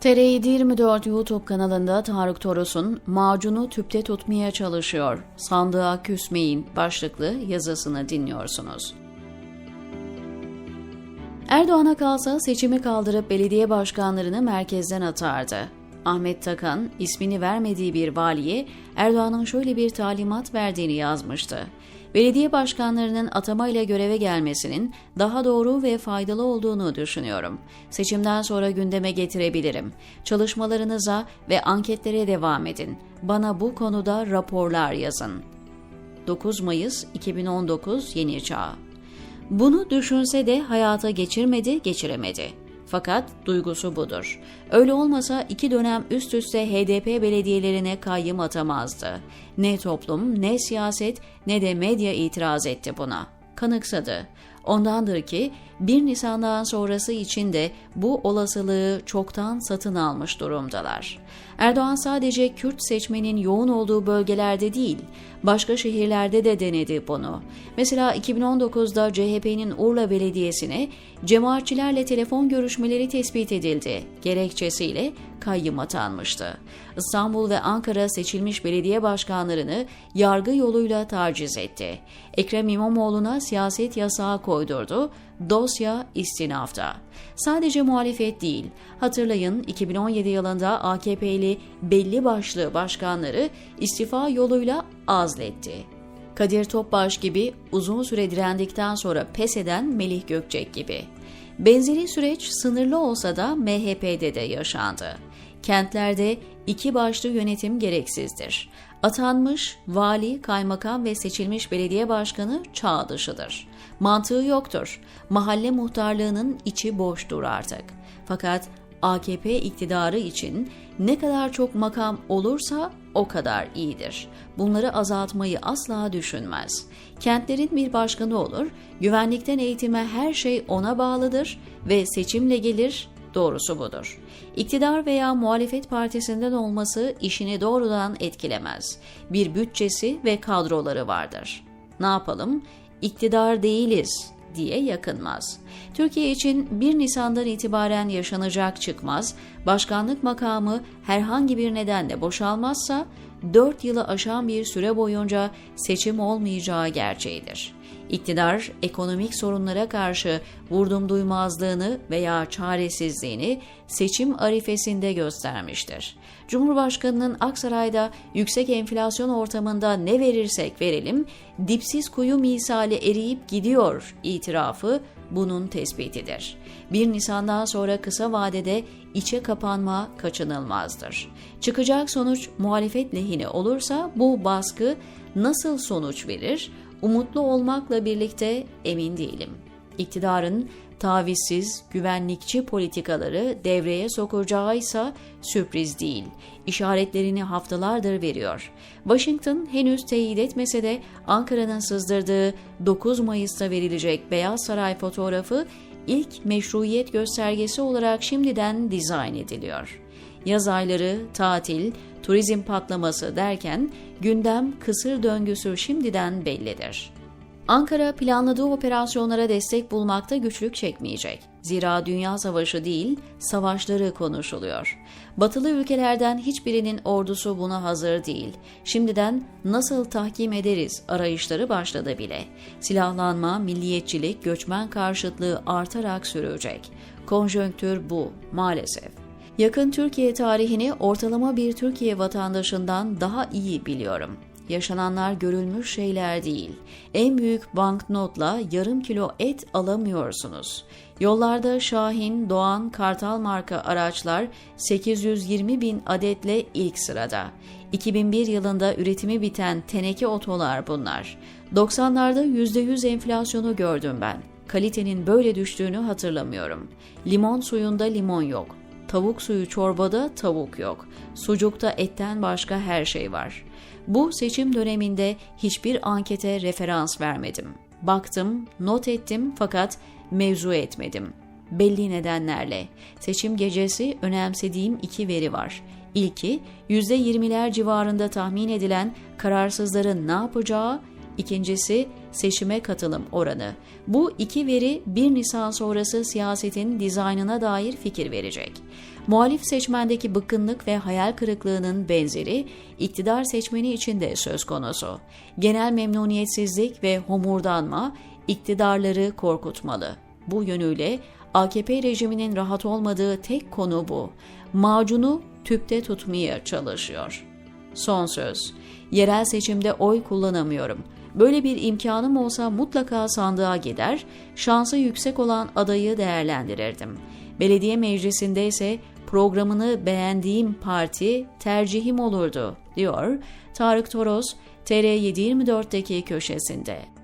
TR24 YouTube kanalında Tarık Toros'un macunu tüpte tutmaya çalışıyor, sandığa küsmeyin başlıklı yazısını dinliyorsunuz. Erdoğan'a kalsa seçimi kaldırıp belediye başkanlarını merkezden atardı. Ahmet Takan ismini vermediği bir valiye Erdoğan'ın şöyle bir talimat verdiğini yazmıştı. Belediye başkanlarının atamayla göreve gelmesinin daha doğru ve faydalı olduğunu düşünüyorum. Seçimden sonra gündeme getirebilirim. Çalışmalarınıza ve anketlere devam edin. Bana bu konuda raporlar yazın. 9 Mayıs 2019 Yeni Çağ bunu düşünse de hayata geçirmedi, geçiremedi. Fakat duygusu budur. Öyle olmasa iki dönem üst üste HDP belediyelerine kayyım atamazdı. Ne toplum, ne siyaset, ne de medya itiraz etti buna. Kanıksadı. Ondandır ki 1 Nisan'dan sonrası için de bu olasılığı çoktan satın almış durumdalar. Erdoğan sadece Kürt seçmenin yoğun olduğu bölgelerde değil, başka şehirlerde de denedi bunu. Mesela 2019'da CHP'nin Urla Belediyesi'ne cemaatçilerle telefon görüşmeleri tespit edildi. Gerekçesiyle kayyım atanmıştı. İstanbul ve Ankara seçilmiş belediye başkanlarını yargı yoluyla taciz etti. Ekrem İmamoğlu'na siyaset yasağı koydurdu. Dosya istinafta. Sadece muhalefet değil, hatırlayın 2017 yılında AKP'li belli başlı başkanları istifa yoluyla azletti. Kadir Topbaş gibi uzun süre direndikten sonra pes eden Melih Gökçek gibi. Benzeri süreç sınırlı olsa da MHP'de de yaşandı. Kentlerde iki başlı yönetim gereksizdir. Atanmış vali, kaymakam ve seçilmiş belediye başkanı çağ dışıdır. Mantığı yoktur. Mahalle muhtarlığının içi boştur artık. Fakat AKP iktidarı için ne kadar çok makam olursa o kadar iyidir. Bunları azaltmayı asla düşünmez. Kentlerin bir başkanı olur, güvenlikten eğitime her şey ona bağlıdır ve seçimle gelir, doğrusu budur. İktidar veya muhalefet partisinden olması işini doğrudan etkilemez. Bir bütçesi ve kadroları vardır. Ne yapalım? İktidar değiliz diye yakınmaz. Türkiye için 1 Nisan'dan itibaren yaşanacak çıkmaz, başkanlık makamı herhangi bir nedenle boşalmazsa 4 yılı aşan bir süre boyunca seçim olmayacağı gerçeğidir. İktidar ekonomik sorunlara karşı vurdum duymazlığını veya çaresizliğini seçim arifesinde göstermiştir. Cumhurbaşkanının Aksaray'da yüksek enflasyon ortamında ne verirsek verelim dipsiz kuyu misali eriyip gidiyor itirafı bunun tespitidir. 1 Nisan'dan sonra kısa vadede içe kapanma kaçınılmazdır. Çıkacak sonuç muhalefet lehine olursa bu baskı nasıl sonuç verir? Umutlu olmakla birlikte emin değilim. İktidarın tavizsiz, güvenlikçi politikaları devreye sokacağı ise sürpriz değil. İşaretlerini haftalardır veriyor. Washington henüz teyit etmese de Ankara'nın sızdırdığı 9 Mayıs'ta verilecek Beyaz Saray fotoğrafı ilk meşruiyet göstergesi olarak şimdiden dizayn ediliyor. Yaz ayları, tatil, turizm patlaması derken gündem kısır döngüsü şimdiden bellidir. Ankara planladığı operasyonlara destek bulmakta güçlük çekmeyecek. Zira dünya savaşı değil, savaşları konuşuluyor. Batılı ülkelerden hiçbirinin ordusu buna hazır değil. Şimdiden nasıl tahkim ederiz arayışları başladı bile. Silahlanma, milliyetçilik, göçmen karşıtlığı artarak sürecek. Konjonktür bu maalesef. Yakın Türkiye tarihini ortalama bir Türkiye vatandaşından daha iyi biliyorum. Yaşananlar görülmüş şeyler değil. En büyük banknotla yarım kilo et alamıyorsunuz. Yollarda Şahin, Doğan, Kartal marka araçlar 820 bin adetle ilk sırada. 2001 yılında üretimi biten teneke otolar bunlar. 90'larda %100 enflasyonu gördüm ben. Kalitenin böyle düştüğünü hatırlamıyorum. Limon suyunda limon yok. Tavuk suyu çorbada tavuk yok. Sucukta etten başka her şey var. Bu seçim döneminde hiçbir ankete referans vermedim. Baktım, not ettim fakat mevzu etmedim. Belli nedenlerle. Seçim gecesi önemsediğim iki veri var. İlki, %20'ler civarında tahmin edilen kararsızların ne yapacağı, İkincisi seçime katılım oranı. Bu iki veri 1 Nisan sonrası siyasetin dizaynına dair fikir verecek. Muhalif seçmendeki bıkkınlık ve hayal kırıklığının benzeri iktidar seçmeni için de söz konusu. Genel memnuniyetsizlik ve homurdanma iktidarları korkutmalı. Bu yönüyle AKP rejiminin rahat olmadığı tek konu bu. Macunu tüpte tutmaya çalışıyor. Son söz. Yerel seçimde oy kullanamıyorum. Böyle bir imkanım olsa mutlaka sandığa gider, şansı yüksek olan adayı değerlendirirdim. Belediye meclisinde ise programını beğendiğim parti tercihim olurdu, diyor Tarık Toros, TR724'deki köşesinde.